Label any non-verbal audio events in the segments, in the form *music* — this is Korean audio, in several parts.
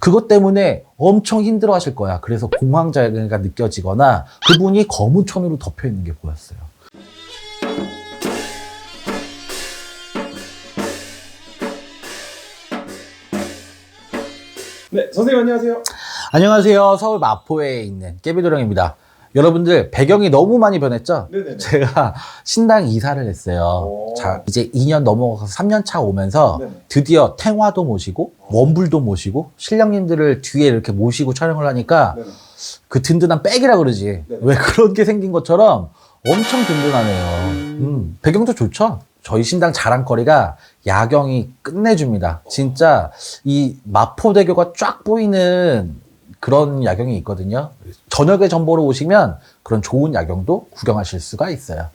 그것 때문에 엄청 힘들어 하실 거야. 그래서 공황장애가 느껴지거나 그분이 검은 천으로 덮여 있는 게 보였어요. 네, 선생님 안녕하세요. 안녕하세요. 서울 마포에 있는 깨비도령입니다. 여러분들 배경이 너무 많이 변했죠? 네네네. 제가 신당 이사를 했어요. 오. 자, 이제 2년 넘어가서 3년 차 오면서 네네. 드디어 탱화도 모시고 원불도 모시고 신령님들을 뒤에 이렇게 모시고 촬영을 하니까 네네. 그 든든한 백이라 그러지. 네네. 왜 그런 게 생긴 것처럼 엄청 든든하네요. 음. 음, 배경도 좋죠? 저희 신당 자랑거리가 야경이 끝내줍니다. 진짜 이 마포대교가 쫙 보이는 그런 야경이 있거든요. 저녁에 전보러 오시면 그런 좋은 야경도 구경하실 수가 있어요.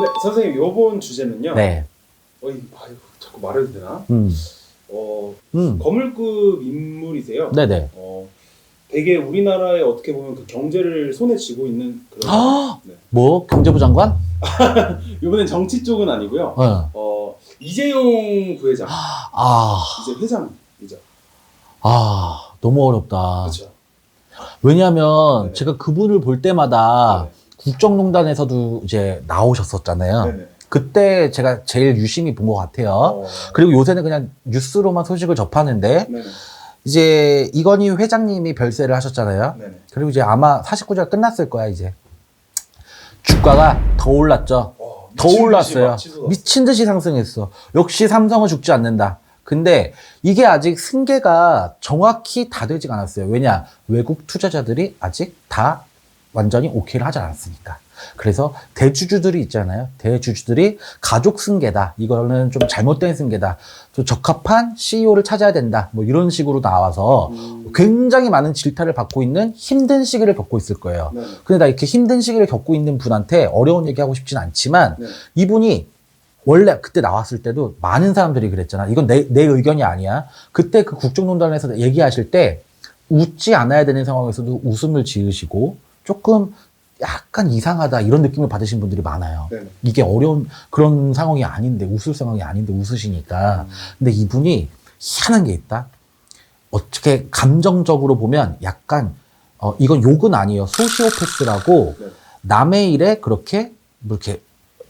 네, 선생님 요번 주제는요. 네. 어이, 아이고, 자꾸 말해도 되나? 음, 어, 음. 거물급 인물이세요. 네네. 어, 되게 우리나라에 어떻게 보면 그 경제를 손에 쥐고 있는 그런. 아! 네. 뭐, 경제부 장관? *laughs* 이번엔 정치 쪽은 아니고요. 어. 어, 이재용 부회장, 아, 이제 회장이죠. 아, 너무 어렵다. 그렇죠. 왜냐하면 네네. 제가 그분을 볼 때마다 국정농단에서도 이제 나오셨었잖아요. 네네. 그때 제가 제일 유심히 본 것 같아요. 어, 그리고 요새는 그냥 뉴스로만 소식을 접하는데 네네. 이제 이건희 회장님이 별세를 하셨잖아요. 네네. 그리고 이제 아마 49주가 끝났을 거야 이제. 주가가 더 올랐죠. 어, 더 올랐어요. 미친 듯이 상승했어. 역시 삼성은 죽지 않는다. 근데 이게 아직 승계가 정확히 다 되지가 않았어요. 왜냐? 외국 투자자들이 아직 다 완전히 오케이를 하지 않았으니까. 그래서 대주주들이 있잖아요. 대주주들이 가족 승계다. 이거는 좀 잘못된 승계다. 또 적합한 CEO를 찾아야 된다. 뭐 이런 식으로 나와서 음, 굉장히 많은 질타를 받고 있는 힘든 시기를 겪고 있을 거예요. 네네. 근데 나 이렇게 힘든 시기를 겪고 있는 분한테 어려운 얘기 하고 싶진 않지만 네. 이분이 원래 그때 나왔을 때도 많은 사람들이 그랬잖아. 이건 내, 내 의견이 아니야. 그때 그 국정농단에서 얘기하실 때 웃지 않아야 되는 상황에서도 웃음을 지으시고 조금 약간 이상하다 이런 느낌을 받으신 분들이 많아요. 네네. 이게 어려운 그런 상황이 아닌데 웃을 상황이 아닌데 웃으시니까. 음, 근데 이분이 희한한 게 있다. 어떻게 감정적으로 보면 약간 어 이건 욕은 아니에요. 소시오패스라고 네. 남의 일에 그렇게 뭐 이렇게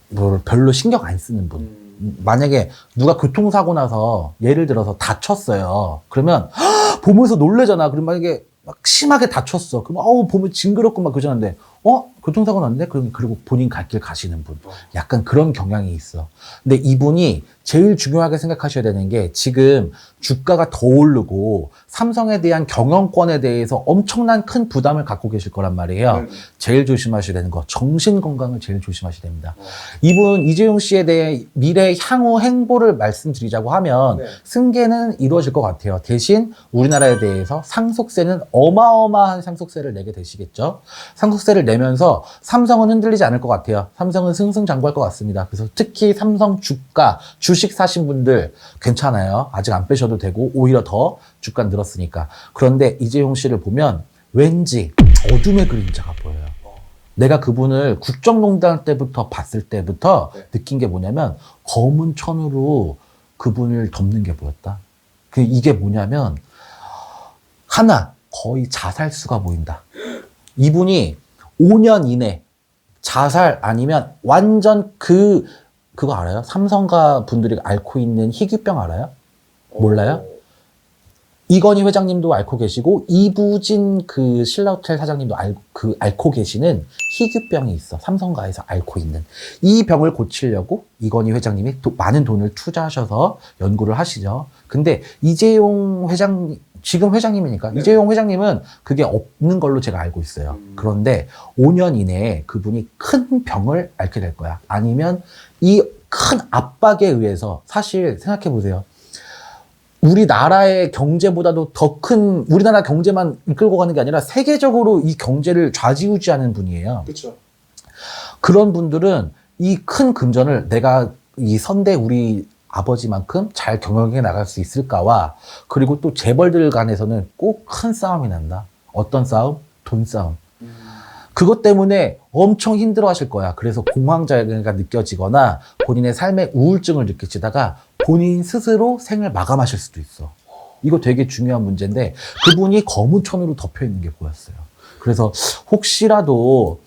뭘 별로 신경 안 쓰는 분. 음, 만약에 누가 교통사고 나서 예를 들어서 다쳤어요. 그러면 헉! 보면서 놀래잖아. 그럼 만약에 막 심하게 다쳤어. 그럼 어우 보면 징그럽고 막 그러는데 어 교통사고 났는데 그럼 그리고 본인 갈 길 가시는 분. 약간 그런 경향이 있어. 근데 이분이 제일 중요하게 생각하셔야 되는 게 지금 주가가 더 오르고 삼성에 대한 경영권에 대해서 엄청난 큰 부담을 갖고 계실 거란 말이에요. 네네. 제일 조심하셔야 되는 거 정신 건강을 제일 조심하셔야 됩니다. 어, 이분 이재용 씨에 대해 미래 향후 행보를 말씀드리자고 하면 네. 승계는 이루어질 것 같아요. 대신 우리나라에 대해서 상속세는 어마어마한 상속세를 내게 되시겠죠. 상속세를 내면서 삼성은 흔들리지 않을 것 같아요. 삼성은 승승장구할 것 같습니다. 그래서 특히 삼성 주가 주식 사신 분들 괜찮아요. 아직 안 빼셔도 되고 오히려 더 주가 늘었으니까. 그런데 이재용 씨를 보면 왠지 어둠의 그림자가 보여요. 내가 그분을 국정농단 때부터 봤을 때부터 네. 느낀 게 뭐냐면 검은 천으로 그분을 덮는 게 보였다. 그 이게 뭐냐면 하나 거의 자살수가 보인다. 이분이 5년 이내 자살 아니면 완전 그 그거 알아요? 삼성가 분들이 앓고 있는 희귀병 알아요? 몰라요? 어, 이건희 회장님도 앓고 계시고 이부진 그 신라호텔 사장님도 알, 그 앓고 계시는 희귀병이 있어 삼성가에서 앓고 있는 이 병을 고치려고 이건희 회장님이 도- 많은 돈을 투자하셔서 연구를 하시죠. 근데 이재용 회장 지금 회장님이니까 네. 이재용 회장님은 그게 없는 걸로 제가 알고 있어요. 음. 그런데 5년 이내에 그분이 큰 병을 앓게 될 거야. 아니면 이 큰 압박에 의해서 사실 생각해 보세요. 우리나라의 경제보다도 더 큰 우리나라 경제만 이끌고 가는 게 아니라 세계적으로 이 경제를 좌지우지하는 분이에요. 그렇죠. 그런 분들은 이 큰 금전을 내가 이 선대 우리 아버지만큼 잘 경영해 나갈 수 있을까와 그리고 또 재벌들 간에서는 꼭 큰 싸움이 난다. 어떤 싸움? 돈 싸움. 음, 그것 때문에 엄청 힘들어 하실 거야. 그래서 공황장애가 느껴지거나 본인의 삶의 우울증을 느끼시다가 본인 스스로 생을 마감하실 수도 있어. 이거 되게 중요한 문제인데 그분이 검은 천으로 덮여 있는 게 보였어요. 그래서 혹시라도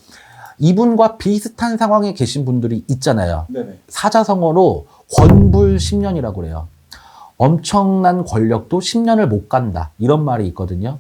이분과 비슷한 상황에 계신 분들이 있잖아요. 네네. 사자성어로 권불 10년이라고 그래요. 엄청난 권력도 10년을 못 간다. 이런 말이 있거든요.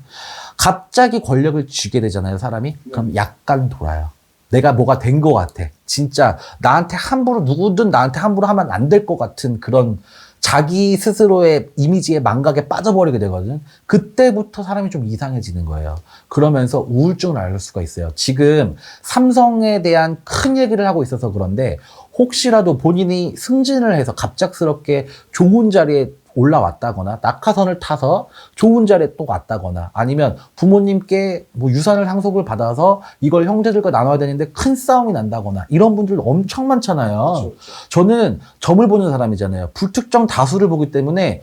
갑자기 권력을 쥐게 되잖아요, 사람이. 그럼 약간 돌아요. 내가 뭐가 된 것 같아. 진짜 나한테 함부로 누구든 나한테 함부로 하면 안 될 것 같은 그런 자기 스스로의 이미지의 망각에 빠져버리게 되거든. 그때부터 사람이 좀 이상해지는 거예요. 그러면서 우울증을 앓을 수가 있어요. 지금 삼성에 대한 큰 얘기를 하고 있어서 그런데 혹시라도 본인이 승진을 해서 갑작스럽게 좋은 자리에 올라왔다거나 낙하선을 타서 좋은 자리에 또 왔다거나 아니면 부모님께 뭐 유산을 상속을 받아서 이걸 형제들과 나눠야 되는데 큰 싸움이 난다거나 이런 분들 엄청 많잖아요. 그렇죠, 그렇죠. 저는 점을 보는 사람이잖아요. 불특정 다수를 보기 때문에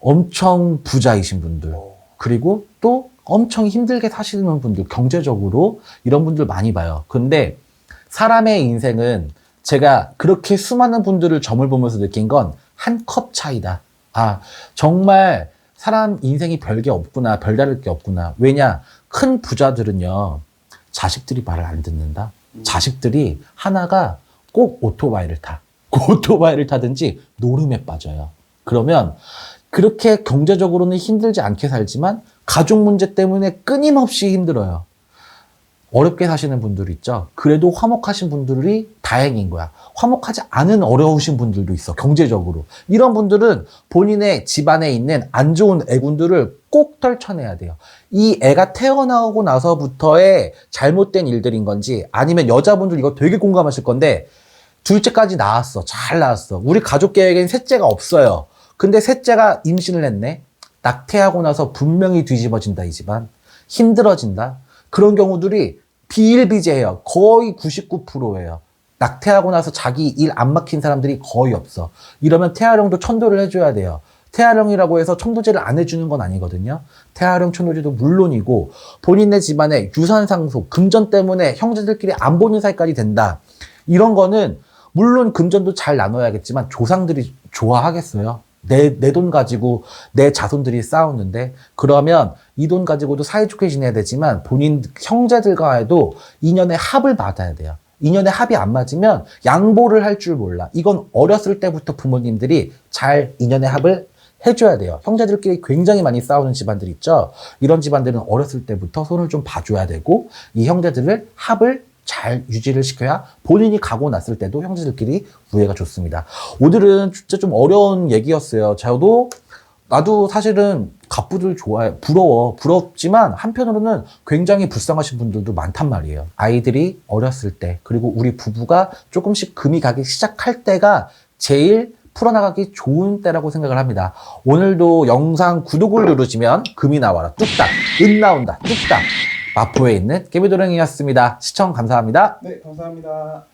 엄청 부자이신 분들 어, 그리고 또 엄청 힘들게 사시는 분들 경제적으로 이런 분들 많이 봐요. 근데 사람의 인생은 제가 그렇게 수많은 분들을 점을 보면서 느낀 건 한 컵 차이다. 아 정말 사람 인생이 별게 없구나 별다를 게 없구나. 왜냐 큰 부자들은요 자식들이 말을 안 듣는다. 음. 자식들이 하나가 꼭 오토바이를 타. *laughs* 그 오토바이를 타든지 노름에 빠져요. 그러면 그렇게 경제적으로는 힘들지 않게 살지만 가족 문제 때문에 끊임없이 힘들어요. 어렵게 사시는 분들 있죠. 그래도 화목하신 분들이 다행인 거야. 화목하지 않은 어려우신 분들도 있어. 경제적으로. 이런 분들은 본인의 집안에 있는 안 좋은 애군들을 꼭 떨쳐내야 돼요. 이 애가 태어나고 나서부터의 잘못된 일들인 건지 아니면 여자분들 이거 되게 공감하실 건데 둘째까지 나왔어. 잘 나왔어. 우리 가족 계획엔 셋째가 없어요. 근데 셋째가 임신을 했네. 낙태하고 나서 분명히 뒤집어진다, 이 집안. 힘들어진다. 그런 경우들이 비일비재해요. 거의 99%예요. 낙태하고 나서 자기 일 안 막힌 사람들이 거의 없어. 이러면 태아령도 천도를 해줘야 돼요. 태아령이라고 해서 천도제를 안 해주는 건 아니거든요. 태아령 천도제도 물론이고 본인의 집안에 유산 상속, 금전 때문에 형제들끼리 안 보는 사이까지 된다. 이런 거는 물론 금전도 잘 나눠야겠지만 조상들이 좋아하겠어요. 내, 내 돈 가지고 내 자손들이 싸우는데 그러면 이 돈 가지고도 사이좋게 지내야 되지만 본인 형제들과에도 인연의 합을 받아야 돼요. 인연의 합이 안 맞으면 양보를 할 줄 몰라. 이건 어렸을 때부터 부모님들이 잘 인연의 합을 해줘야 돼요. 형제들끼리 굉장히 많이 싸우는 집안들 있죠. 이런 집안들은 어렸을 때부터 손을 좀 봐줘야 되고 이 형제들을 합을 잘 유지를 시켜야 본인이 가고 났을 때도 형제들끼리 우애가 좋습니다. 오늘은 진짜 좀 어려운 얘기였어요. 저도 나도 사실은 갑부들 좋아해 부러워 부럽지만 한편으로는 굉장히 불쌍하신 분들도 많단 말이에요. 아이들이 어렸을 때 그리고 우리 부부가 조금씩 금이 가기 시작할 때가 제일 풀어나가기 좋은 때라고 생각을 합니다. 오늘도 영상 구독을 누르시면 금이 나와라. 뚝딱. 은 나온다. 뚝딱 마포에 있는 깨비도령이었습니다 시청 감사합니다 네, 감사합니다.